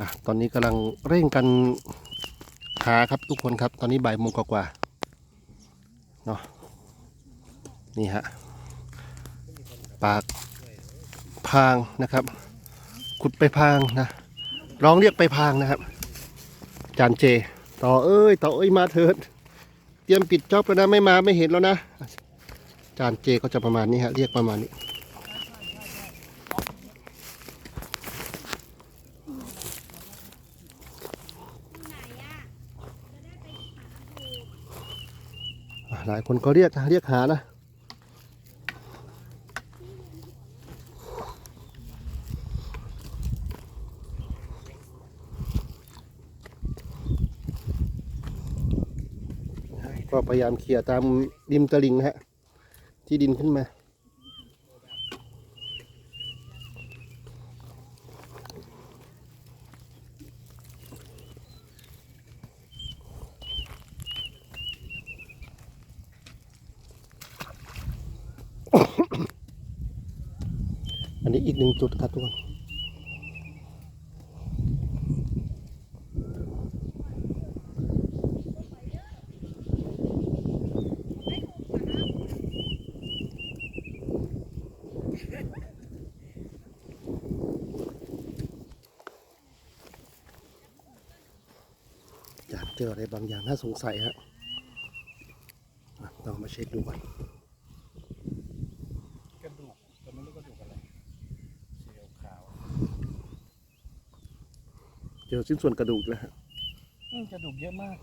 อะตอนนี้กำลังเร่งกันหาครับทุกคนครับตอนนี้บ่ายโมงกว่าเนาะนี่ฮะปากพางนะครับ ขุดไปพางนะร้องเรียกไปพางนะครับ จานเจ ต่อเอ้ย ต่อเอ้ยมาเถิด เตรียมปิดจอบแล้วนะไม่มาไม่เห็นแล้วนะ จานเจก็จะประมาณนี้ฮะเรียกประมาณนี้ หลายคนก็เรียกเรียกหานะก็พยายามเขี่ยตามริมตลิ่งนะฮะ ที่ดินขึ้นมา อีกหนึ่งจุดครับทุกคนอยากเจออะไรบางอย่างน่าสงสัยฮะต้องมาเช็คดูก่อน กระดูกแต่ไม่รู้กระดูกอะไรสีขาว เจอชิ้นส่วนกระดูกแล้วฮะอืมกระดูกเยอะมาก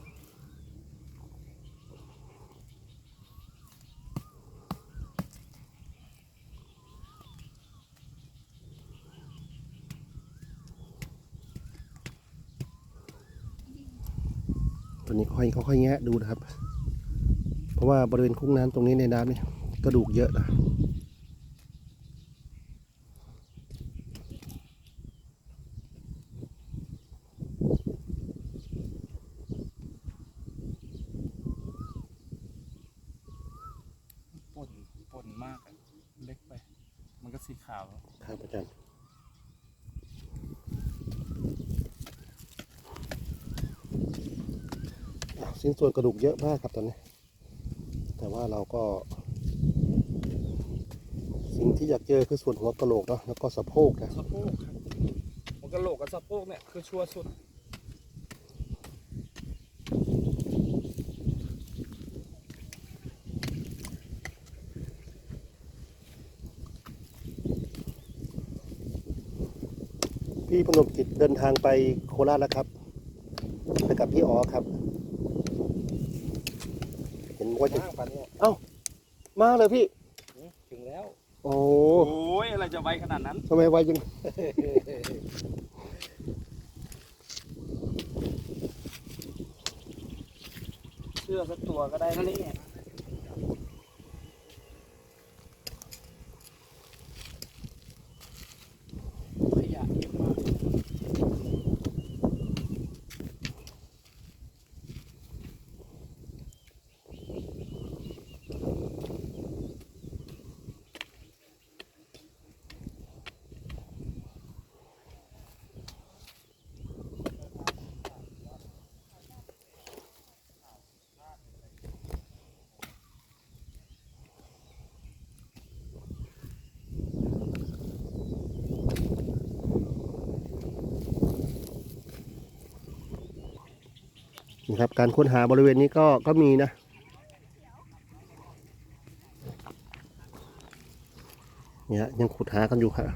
ตัวนี้ค่อยค่อยๆแงะดูนะครับ เพราะว่าบริเวณคุ้งน้ำตรงนี้ในน้ำนี่กระดูกเยอะนะ ป่นป่นมากอะเล็กไป มันก็สี ขาวครับอาจารย์อะชิ้นส่วนกระดูกเยอะมากครับตอนนี้ แต่ว่าเราก็ สิ่งที่อยากเจอคือส่วนหัวกะโหลกเนาะแล้วก็สะโพกนะสะโพกครับหัวกะโหลกกับสะโพกเนี่ยคือชัวร์สุด พี่พนมกิจเดินทางไปโคราชแล้วครับไปกับพี่อ๋อครับ เห็นว่าจะมากปานนี้มาเลยพี่ ถึงแล้ว โอ้โอ้ยอะไรจะไวขนาดนั้น ทำไมไวจังเสื้อสักตัวก็ได้นะนี่ข ครับ การค้นหาบริเวณนี้ก็ก็มีนะ เนี่ยยังขุดหากันอยู่ครับ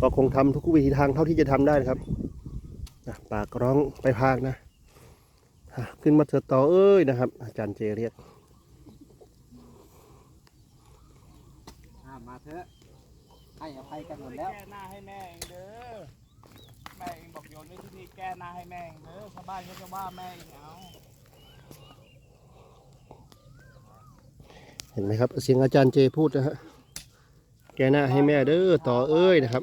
ก็คงทำทุกวิธีทางเท่าที่จะทำได้นะครับปากร้องไปพากนะขึ้นมาเถอะต่อเอ้ยนะครับ อาจารย์เจเรียกมาเถอะให้อภัยกันหมดแล้วแก้หน้าให้แม่เองเด้อ ม่เองบอกโยนไว้ที่นี่แก้หน้าให้แม่เองเด้อชาวบ้านเขาจะว่าแม่เองเอาเห็นไหมครับ เสียงอาจารย์เจพูดนะฮะแกหน้าให้แม่เด้อต่อเอ้ยนะครับ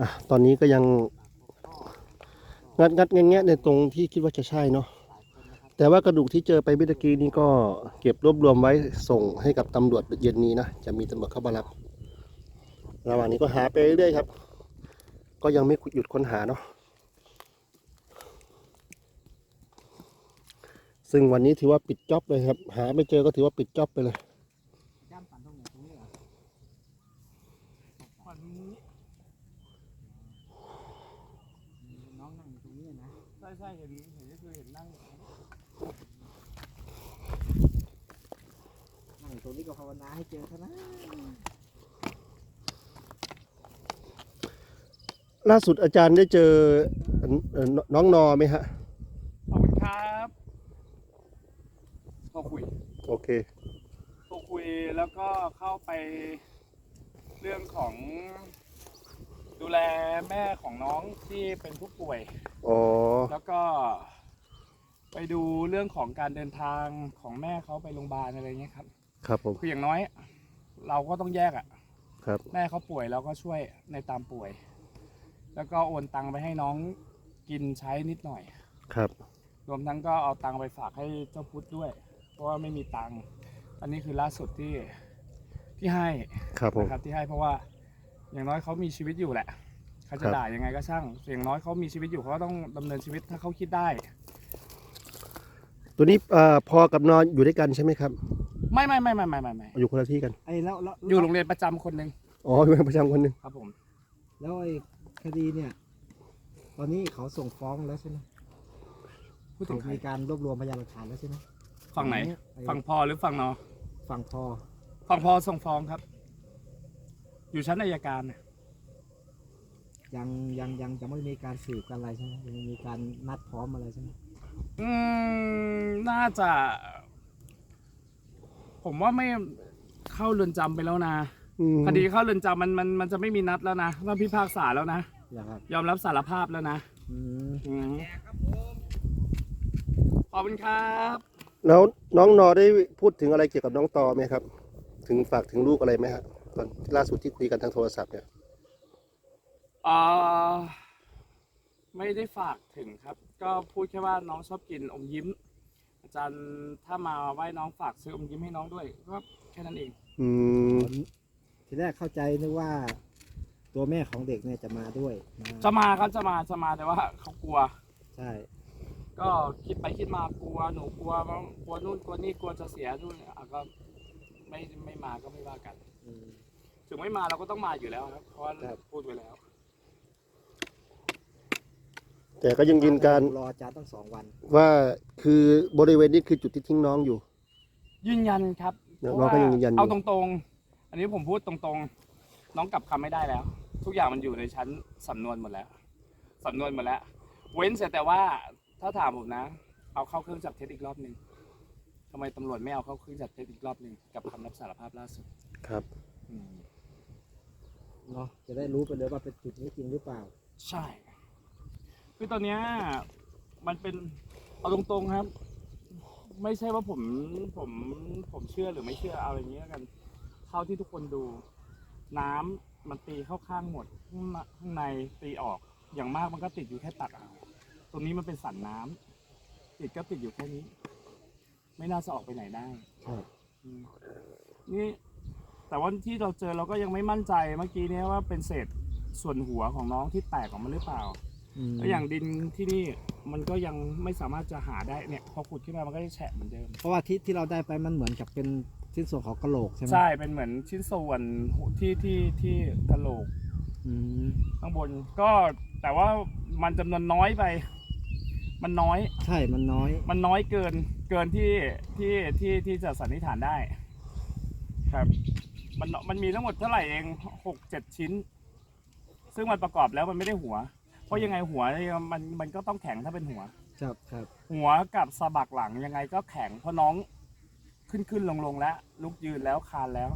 อะตอนนี้ก็ยังงัดงัดแงะแงะในตรงที่คิดว่าจะใช่เนาะแต่ว่ากระดูกที่เจอไปเมื่อกี้นี้ก็เก็บรวบรวมไว้ส่งให้กับตำรวจเย็นนี้นะจะมีตำรวจเข้ามารับระหว่างนี้ก็หาไปเรื่อยครับ ก็ยังไม่หยุดค้นหาเนาะซึ่งวันนี้ถือว่าปิดจ็อบเลยครับ หาไม่เจอก็ถือว่าปิดจ็อบไปเลยย่ำปั่นตรงไหนตรงนี้เหรอวันนี้น้องนั่งตรงนี้นะใช่เห็นเห็นก็คือเห็นนั่งนั่งตรงนี้ก็ภาวนาให้เจอเท่านั้น ล่าสุดอาจารย์ได้เจอเอ่อน้องนอไหมฮะ ขอบคุณครับโทรคุยโอเค โทรคุยแล้วก็เข้าไปเรื่องของดูแลแม่ของน้องที่เป็นผู้ป่วย อ๋อ แล้วก็ ไปดูเรื่องของการเดินทางของแม่เขาไปโรงพยาบาลอะไรเงี้ยครับ ครับผม คืออย่างน้อย เราก็ต้องแยกอะ่ะ ครับ แม่เขาป่วยเราก็ช่วยในตามป่วย แล้วก็โอนตังไปให้น้องกินใช้นิดหน่อย ครับ รวมทั้งก็เอาตังไปฝากให้เจ้าพุทธด้วย เพราะว่าไม่มีตังค์อันนี้คือล่าสุดที่ที่ให้ครับผมนะครับที่ให้เพราะว่าอย่างน้อยเขามีชีวิตอยู่แหละเขาคจะรับด่ายังไงก็ช่างอย่างน้อยเขามีชีวิตอยู่เขาก็ต้องดำเนินชีวิตถ้าเขาคิดได้ ตัวนี้เอ่อพอกับนอนอยู่ด้วยกันใช่ไหมครับไม่ไม่ไม่ไม่ไม่ไม่ไม่อยู่คนละที่กันไอ้แล้วแล้วอยู่โรงเรียนประจำคนหนึ่งอ๋ออยู่เป็นประจำคนหนึ่งครับผม แล้วไอ้ คดีเนี่ย ตอนนี้เขาส่งฟ้องแล้วใช่ไหมพูดถึเขางใครมีการรวบรวมพยานหลักฐานแล้วใช่ไหมฝั่งไหนอ้ฝั่งพอหรือฝั่งนอฝั่งพอฝั่งพอส่งฟ้องครับ อยู่ชั้นอายการน่ะยังยังยังยังไม่มีการสืบกันอะไรใช่ไหมยังไม่มีการนัดพร้อมอะไรใช่ไหมอืมน่าจะ ผมว่าไม่เข้าเรือนจำไปแล้วนะอืม คดีเข้าเรือนจำมันมันมันจะไม่มีนัดแล้วนะต้องพิพากษาแล้วนะอย่างครับยอมรับสารภาพแล้วนะอืมอืมขอบคุณครับ แล้วน้องนอได้พูดถึงอะไรเกี่ยวกับน้องตอไหมครับ ถึงฝากถึงลูกอะไรไหมฮะตอนล่าสุดที่คุยกันทางโทรศัพท์เนี่ยอ่าไม่ได้ฝากถึงครับ ก็พูดแค่ว่าน้องชอบกินอมยิ้ม อาจารย์ถ้ามาไหว้น้องฝากซื้ออมยิ้มให้น้องด้วยก็แค่นั้นเอง อืม ทีแรกเข้าใจนึกว่า ตัวแม่ของเด็กเนี่ยจะมาด้วยมาจะมาครับจะมาจะมาแต่ว่าเขากลัว ใช่ ก็คิดไปคิดมากลัวหนูกลัวมั้งกลัวนู่นกลัวนี่กลัวจะเสียนู่นอะก็ไม่ไม่มาก็ไม่ว่ากัน อืม ถึงไม่มาเราก็ต้องมาอยู่แล้วครับเพราะว่าครับ พูดไว้แล้ว แต่ก็ยังยืนการรออาจารย์ตั้งสองวัน ว่าคือบริเวณนี้คือจุดที่ทิ้งน้องอยู่ ยืนยันครับเดี๋ยวเพราะเราก็ว่ายังยืนยันอยู่ เอาตรงๆ อันนี้ผมพูดตรงๆ น้องกลับคำไม่ได้แล้ว ทุกอย่างมันอยู่ในชั้นสำนวนหมดแล้วสำนวนหมดแล้ว เว้นเสียแต่ว่าถ้าถามผมนะ เอาเข้าเครื่องจับเท็จอีกรอบหนึ่งทำไมตำรวจไม่เอาเข้าเครื่องจับเท็จอีกรอบหนึ่งกับคำรับสารภาพล่าสุดครับอืมเนาะจะได้รู้ไปเลยว่าเป็นจุดนี้จริงหรือเปล่า ใช่ คือตอนเนี้ยมันเป็นเอาตรงๆครับ ไม่ใช่ว่าผมผมผมเชื่อหรือไม่เชื่อเอาอย่างนี้แล้วกัน เท่าที่ทุกคนดู น้ำมันตีเข้าข้างหมดข้างในข้างในตีออกอย่างมากมันก็ติดอยู่แค่ตักเอาตรงนี้มันเป็นสันน้ำติดก็ติดอยู่แค่นี้ ไม่น่าจะออกไปไหนได้ใช่อืมนี่ แต่ว่าที่เราเจอเราก็ยังไม่มั่นใจเมื่อกี้เนี้ว่าเป็นเศษส่วนหัวของน้องที่แตกออกมาหรือเปล่ามแล้วอย่างดินที่นี่มันก็ยังไม่สามารถจะหาได้เนี่ย พอขุดขึ้นมามันก็จะแฉะเหมือนเดิม เพราะว่าที่ที่เราได้ไปมันเหมือนกับเป็น ชิ้นส่วนของกระโหลกใช่ไหมใช่เป็นเหมือนชิ้นส่วนที่ที่ที่กะโหลกอืมข้างบนก็แต่ว่ามันจำนวนน้อยไป มันน้อย ใช่มันน้อย มันน้อยเกินเกินที่ที่ที่ที่จะสันนิษฐานได้ ครับ มันมันมีทั้งหมดเท่าไหร่เองหกเจ็ดชิ้น ซึ่งมันประกอบแล้วมันไม่ได้หัว เพราะยังไงหัวเนี่ยมันมันก็ต้องแข็งถ้าเป็นหัว ครับครับ หัวกับสะบักหลังยังไงก็แข็งเพราะน้อง ขึ้นขึ้นลงลงแล้ว ลุกยืนแล้วคานแล้ว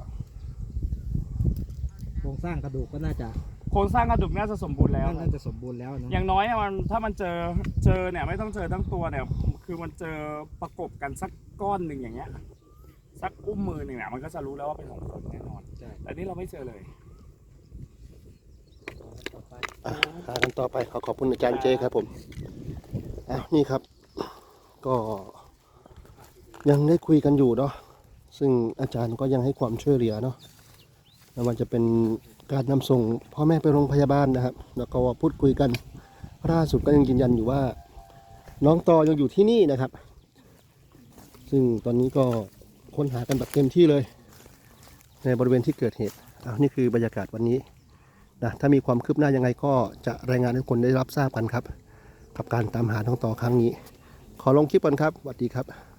โครงสร้างกระดูกก็น่าจะโครงสร้างกระดูกน่าจะสมบูรณ์แล้ว น่าจะสมบูรณ์แล้วนะอย่างน้อยอะมันถ้ามันเจอเจอเนี่ยไม่ต้องเจอทั้งตัวเนี่ย คือมันเจอประกบกันสักก้อนหนึ่งอย่างเงี้ย สักอุ้มมือหนึ่งเนี่ยมันก็จะรู้แล้วว่าเป็นของคนแน่นอน ใช่แต่นี่เราไม่เจอเลย ต่อไปอะหากันต่อไปขอขอบคุณอาจารย์เจครับผมอ้าวนี่ครับ ก็ ยังได้คุยกันอยู่เนาะซึ่งอาจารย์ก็ยังให้ความช่วยเหลือเนาะไม่ว่าจะเป็นการนำส่งพ่อแม่ไปโรงพยาบาลนะครับ แล้วก็พูดคุยกันล่าสุดก็ยังยืนยันอยู่ว่า น้องตอยังอยู่ที่นี่นะครับ ซึ่งตอนนี้ก็ค้นหากันแบบเต็มที่เลย ในบริเวณที่เกิดเหตุอ้าวนี่คือบรรยากาศวันนี้นะถ้ามีความคืบหน้ายังไงก็จะรายงานให้คนได้รับทราบกันครับ กับการตามหาน้องต่อครั้งนี้ ขอลงคลิปก่อนครับสวัสดีครับ